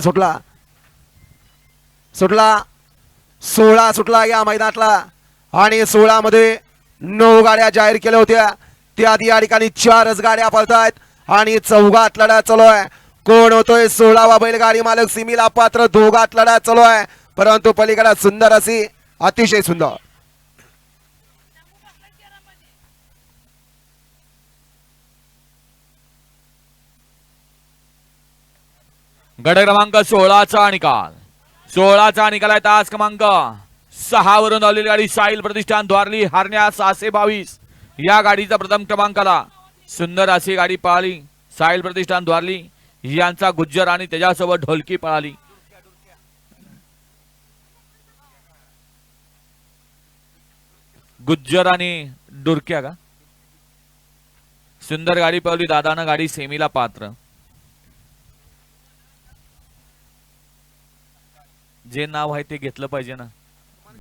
सुटला? सुटला? सोळा सुटला या मैदानातला. आणि सोळा मध्ये नऊ गाड्या जाहीर केल्या होत्या. त्यात या ठिकाणी चारच गाड्या पळतायत. आणि चौघात लढा चालू आहे. कोण होतोय सोळावा बैलगाडी मालक? सिमीला पात्र दोघात लढा चालू आहे. परंतु पलीकडे सुंदर अशी अतिशय सुंदर. गट क्रमांक सोळाचा निकाल. सोळाचा निकाल आहे तास क्रमांक सहा वरून आलेली गाडी साईल प्रतिष्ठान द्वारली हारण्या सहाशे बावीस. या गाडीचा प्रथम क्रमांकाला सुंदर अशी गाडी पळाली साईल प्रतिष्ठान द्वारली यांचा गुज्जर आणि त्याच्यासोबत ढोलकी पळाली. गुज्जर आणि डुरक्या का? सुंदर गाडी पळवली दादानं गाडी सेमीला पात्र. जे नाव आहे ते घेतलं पाहिजे ना.